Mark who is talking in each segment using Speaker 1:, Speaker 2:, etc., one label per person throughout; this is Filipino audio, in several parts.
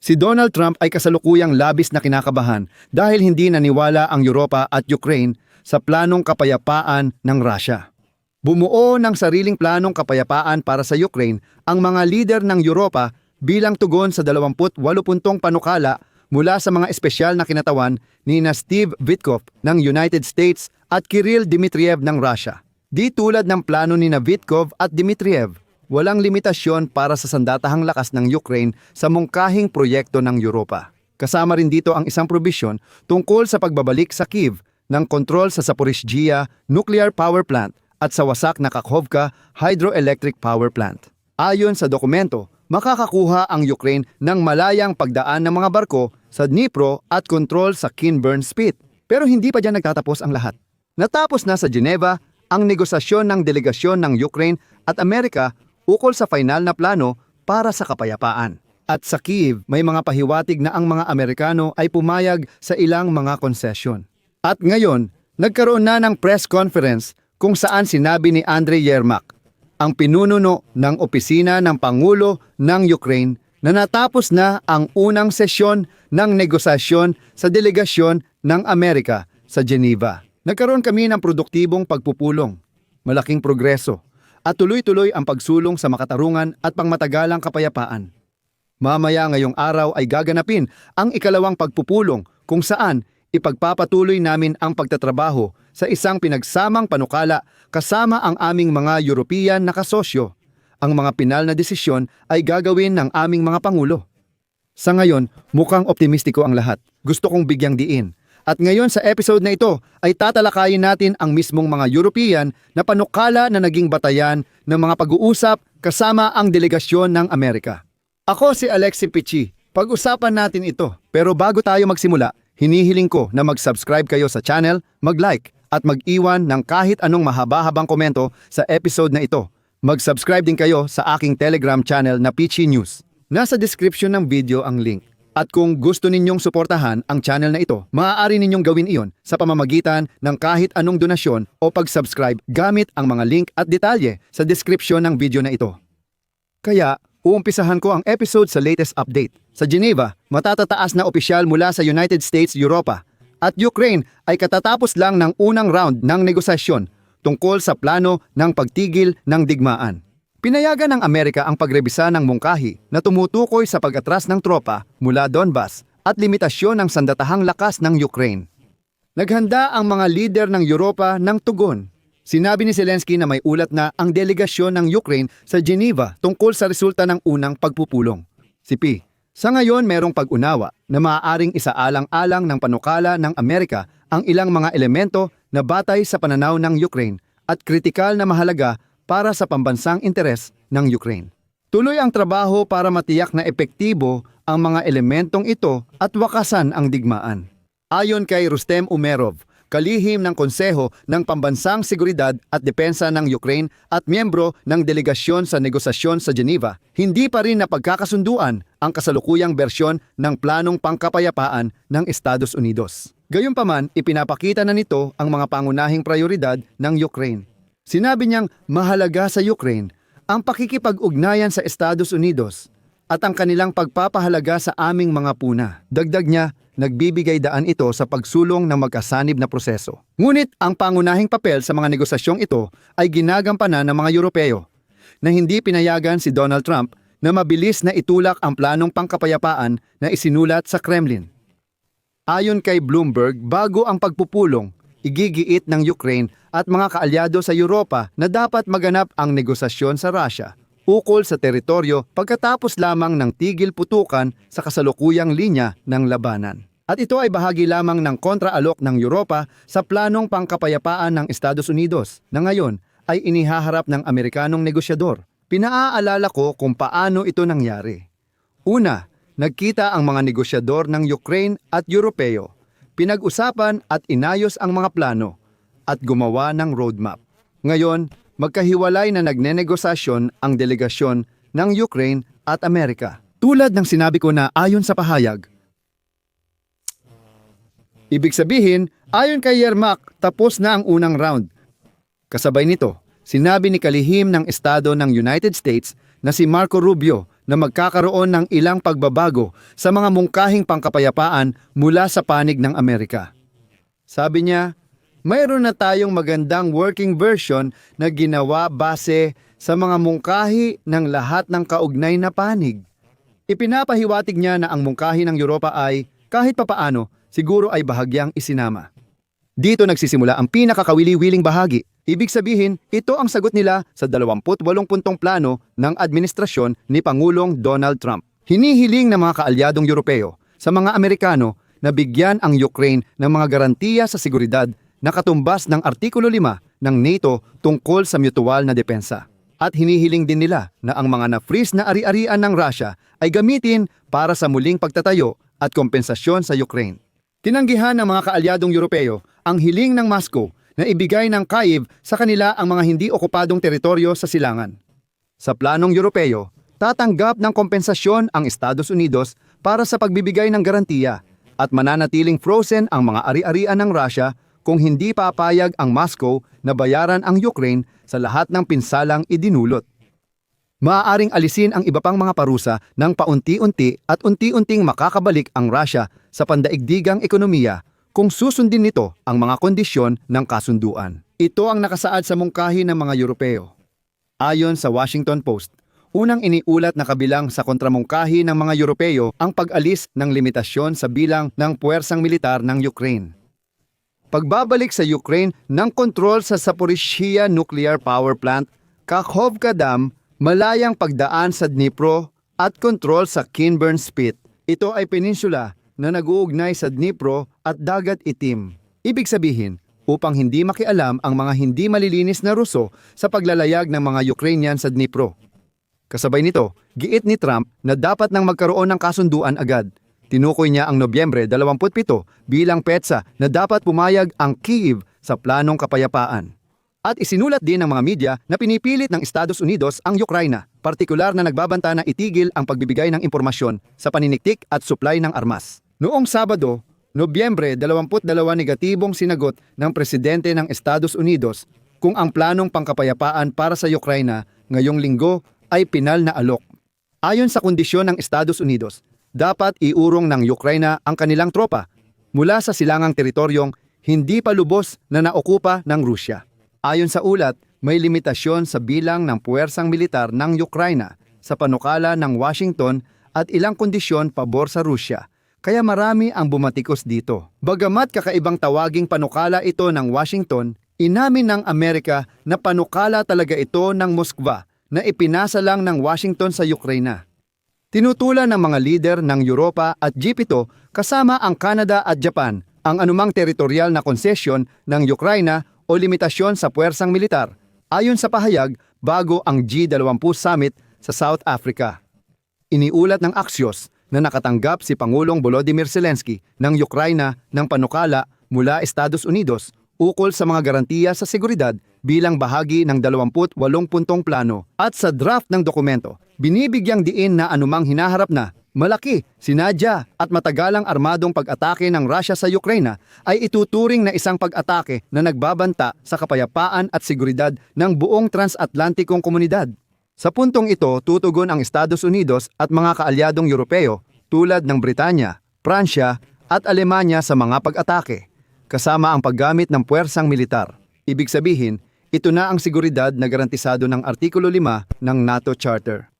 Speaker 1: Si Donald Trump ay kasalukuyang labis na kinakabahan dahil hindi naniwala ang Europa at Ukraine sa planong kapayapaan ng Russia. Bumuo ng sariling planong kapayapaan para sa Ukraine ang mga lider ng Europa bilang tugon sa 28 puntong panukala mula sa mga espesyal na kinatawan ni na Steve Witkoff ng United States at Kirill Dmitriev ng Russia. Di tulad ng plano ni na Witkoff at Dmitriev, walang limitasyon para sa sandatahang lakas ng Ukraine sa mungkahing proyekto ng Europa. Kasama rin dito ang isang probisyon tungkol sa pagbabalik sa Kiev ng kontrol sa Zaporizhzhia Nuclear Power Plant at sa wasak na Kakhovka Hydroelectric Power Plant. Ayon sa dokumento, makakakuha ang Ukraine ng malayang pagdaan ng mga barko sa Dnipro at kontrol sa Kinburn Spit. Pero hindi pa dyan nagtatapos ang lahat. Natapos na sa Geneva ang negosasyon ng delegasyon ng Ukraine at Amerika ukol sa final na plano para sa kapayapaan. At sa Kiev, may mga pahiwatig na ang mga Amerikano ay pumayag sa ilang mga konsesyon. At ngayon, nagkaroon na ng press conference kung saan sinabi ni Andrei Yermak, ang pinununo ng opisina ng Pangulo ng Ukraine na natapos na ang unang sesyon ng negosasyon sa delegasyon ng Amerika sa Geneva. Nagkaroon kami ng produktibong pagpupulong, malaking progreso, at tuloy-tuloy ang pagsulong sa makatarungan at pangmatagalang kapayapaan. Mamaya ngayong araw ay gaganapin ang ikalawang pagpupulong kung saan ipagpapatuloy namin ang pagtatrabaho sa isang pinagsamang panukala kasama ang aming mga European na kasosyo. Ang mga pinal na desisyon ay gagawin ng aming mga pangulo. Sa ngayon, mukhang optimistiko ang lahat. Gusto kong bigyang diin. At ngayon sa episode na ito ay tatalakayin natin ang mismong mga European na panukala na naging batayan ng mga pag-uusap kasama ang delegasyon ng Amerika. Ako si Alexi Pichi. Pag-usapan natin ito. Pero bago tayo magsimula, hinihiling ko na mag-subscribe kayo sa channel, mag-like, at mag-iwan ng kahit anong mahaba-habang komento sa episode na ito. Mag-subscribe din kayo sa aking Telegram channel na Pichi News. Nasa description ng video ang link. At kung gusto ninyong suportahan ang channel na ito, maaari ninyong gawin iyon sa pamamagitan ng kahit anong donasyon o pag-subscribe gamit ang mga link at detalye sa description ng video na ito. Kaya, uumpisahan ko ang episode sa latest update. Sa Geneva, matatataas na opisyal mula sa United States, Europa at Ukraine ay katatapos lang ng unang round ng negosasyon tungkol sa plano ng pagtigil ng digmaan. Pinayagan ng Amerika ang pagrebisa ng mungkahi na tumutukoy sa pag-atras ng tropa mula Donbas at limitasyon ng sandatahang lakas ng Ukraine. Naghanda ang mga lider ng Europa ng tugon. Sinabi ni Zelensky na may ulat na ang delegasyon ng Ukraine sa Geneva tungkol sa resulta ng unang pagpupulong. Si P. Sa ngayon merong pag-unawa na maaaring isaalang-alang ng panukala ng Amerika ang ilang mga elemento na batay sa pananaw ng Ukraine at kritikal na mahalaga para sa pambansang interes ng Ukraine. Tuloy ang trabaho para matiyak na epektibo ang mga elementong ito at wakasan ang digmaan. Ayon kay Rustem Umerov, kalihim ng Konseho ng Pambansang Seguridad at Depensa ng Ukraine at miyembro ng delegasyon sa negosasyon sa Geneva, hindi pa rin napagkakasunduan ang kasalukuyang bersyon ng planong pangkapayapaan ng Estados Unidos. Gayunpaman, ipinapakita na nito ang mga pangunahing prioridad ng Ukraine. Sinabi niyang mahalaga sa Ukraine ang pakikipag-ugnayan sa Estados Unidos at ang kanilang pagpapahalaga sa aming mga puna. Dagdag niya, nagbibigay daan ito sa pagsulong ng magkasanib na proseso. Ngunit ang pangunahing papel sa mga negosasyong ito ay ginagampanan ng mga Europeo na hindi pinayagan si Donald Trump na mabilis na itulak ang planong pangkapayapaan na isinulat sa Kremlin. Ayon kay Bloomberg, bago ang pagpupulong, igigiit ng Ukraine at mga kaalyado sa Europa na dapat maganap ang negosasyon sa Russia ukol sa teritoryo pagkatapos lamang ng tigil putukan sa kasalukuyang linya ng labanan. At ito ay bahagi lamang ng kontraalok ng Europa sa planong pangkapayapaan ng Estados Unidos na ngayon ay inihaharap ng Amerikanong negosyador. Pinaaalala ko kung paano ito nangyari. Una, nagkita ang mga negosyador ng Ukraine at Europeo pinag-usapan at inayos ang mga plano at gumawa ng roadmap. Ngayon, magkahiwalay na nagnenegosasyon ang delegasyon ng Ukraine at Amerika. Tulad ng sinabi ko na ayon sa pahayag. Ibig sabihin, ayon kay Yermak, tapos na ang unang round. Kasabay nito, sinabi ni kalihim ng Estado ng United States na si Marco Rubio na magkakaroon ng ilang pagbabago sa mga mungkahing pangkapayapaan mula sa panig ng Amerika. Sabi niya, mayroon na tayong magandang working version na ginawa base sa mga mungkahi ng lahat ng kaugnay na panig. Ipinapahiwatig niya na ang mungkahi ng Europa ay, kahit papaano, siguro ay bahagyang isinama. Dito nagsisimula ang pinakakawili-wiling bahagi. Ibig sabihin, ito ang sagot nila sa 28 puntong plano ng administrasyon ni Pangulong Donald Trump. Hinihiling ng mga kaalyadong Europeo sa mga Amerikano na bigyan ang Ukraine ng mga garantiya sa seguridad na katumbas ng Artikulo 5 ng NATO tungkol sa mutual na depensa. At hinihiling din nila na ang mga na-freeze na ari-arian ng Russia ay gamitin para sa muling pagtatayo at kompensasyon sa Ukraine. Tinanggihan ng mga kaalyadong Europeo ang hiling ng Moscow na ibigay ng Kyiv sa kanila ang mga hindi okupadong teritoryo sa silangan. Sa planong Europeo, tatanggap ng kompensasyon ang Estados Unidos para sa pagbibigay ng garantiya at mananatiling frozen ang mga ari-arian ng Russia kung hindi papayag ang Moscow na bayaran ang Ukraine sa lahat ng pinsalang idinulot. Maaaring alisin ang iba pang mga parusa ng paunti-unti at unti-unting makakabalik ang Russia sa pandaigdigang ekonomiya kung susundin nito ang mga kondisyon ng kasunduan. Ito ang nakasaad sa mungkahi ng mga Europeo. Ayon sa Washington Post, unang iniulat na kabilang sa kontramungkahi ng mga Europeo ang pag-alis ng limitasyon sa bilang ng puwersang militar ng Ukraine. Pagbabalik sa Ukraine ng kontrol sa Zaporizhia Nuclear Power Plant, Kakhovka Dam, malayang pagdaan sa Dnipro at kontrol sa Kinburn Spit. Ito ay peninsula na nag-uugnay sa Dnipro at Dagat Itim. Ibig sabihin, upang hindi makialam ang mga hindi malilinis na Ruso sa paglalayag ng mga Ukrainian sa Dnipro. Kasabay nito, giit ni Trump na dapat nang magkaroon ng kasunduan agad. Tinukoy niya ang Nobyembre 27 bilang petsa na dapat pumayag ang Kyiv sa planong kapayapaan. At isinulat din ng mga media na pinipilit ng Estados Unidos ang Ukraina, partikular na nagbabanta na itigil ang pagbibigay ng impormasyon sa paniniktik at supply ng armas. Noong Sabado, Nobyembre 22 negatibong sinagot ng presidente ng Estados Unidos kung ang planong pangkapayapaan para sa Ukraina ngayong linggo ay pinal na alok. Ayon sa kondisyon ng Estados Unidos, dapat iurong ng Ukraina ang kanilang tropa mula sa silangang teritoryong hindi pa lubos na naokupa ng Rusya. Ayon sa ulat, may limitasyon sa bilang ng puwersang militar ng Ukraina sa panukala ng Washington at ilang kondisyon pabor sa Rusya, kaya marami ang bumatikos dito. Bagamat kakaibang tawaging panukala ito ng Washington, inamin ng Amerika na panukala talaga ito ng Moskva na ipinasa lang ng Washington sa Ukraina. Tinutulan ng mga lider ng Europa at G7 kasama ang Canada at Japan ang anumang teritorial na konsesyon ng Ukraina o limitasyon sa puwersang militar ayon sa pahayag bago ang G20 summit sa South Africa. Iniulat ng Axios na nakatanggap si Pangulong Volodymyr Zelensky ng Ukraina ng panukala mula Estados Unidos ukol sa mga garantiya sa seguridad bilang bahagi ng 28 puntong plano at sa draft ng dokumento, binibigyang diin na anumang hinaharap na malaki, sinadya at matagalang armadong pag-atake ng Russia sa Ukraine ay ituturing na isang pag-atake na nagbabanta sa kapayapaan at seguridad ng buong transatlantikong komunidad. Sa puntong ito, tutugon ang Estados Unidos at mga kaalyadong Europeo tulad ng Britanya, Pransya at Alemanya sa mga pag-atake kasama ang paggamit ng puwersang militar. Ibig sabihin, ito na ang seguridad na garantisado ng Artikulo 5 ng NATO Charter.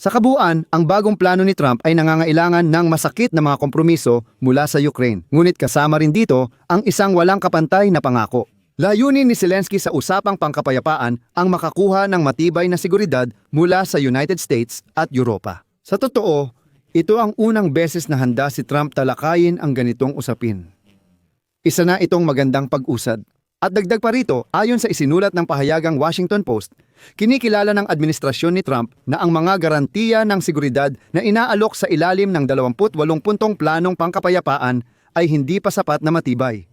Speaker 1: Sa kabuuan, ang bagong plano ni Trump ay nangangailangan ng masakit na mga kompromiso mula sa Ukraine. Ngunit kasama rin dito ang isang walang kapantay na pangako. Layunin ni Zelensky sa usapang pangkapayapaan ang makakuha ng matibay na seguridad mula sa United States at Europa. Sa totoo, ito ang unang beses na handa si Trump talakayin ang ganitong usapin. Isa na itong magandang pag-usad. At dagdag pa rito, ayon sa isinulat ng pahayagang Washington Post, kinikilala ng administrasyon ni Trump na ang mga garantiya ng seguridad na inaalok sa ilalim ng 28 puntong planong pangkapayapaan ay hindi pa sapat na matibay.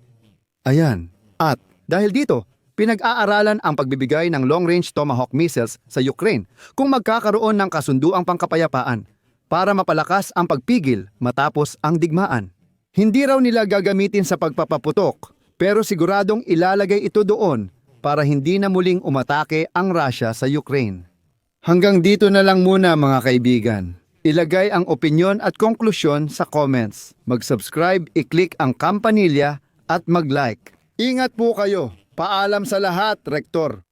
Speaker 1: Ayan. At dahil dito, pinag-aaralan ang pagbibigay ng long-range Tomahawk missiles sa Ukraine kung magkakaroon ng kasunduang pangkapayapaan para mapalakas ang pagpigil matapos ang digmaan. Hindi raw nila gagamitin sa pagpapaputok, pero siguradong ilalagay ito doon para hindi na muling umatake ang Russia sa Ukraine. Hanggang dito na lang muna mga kaibigan. Ilagay ang opinyon at konklusyon sa comments. Mag-subscribe, i-click ang kampanilya at mag-like. Ingat po kayo. Paalam sa lahat, Rektor.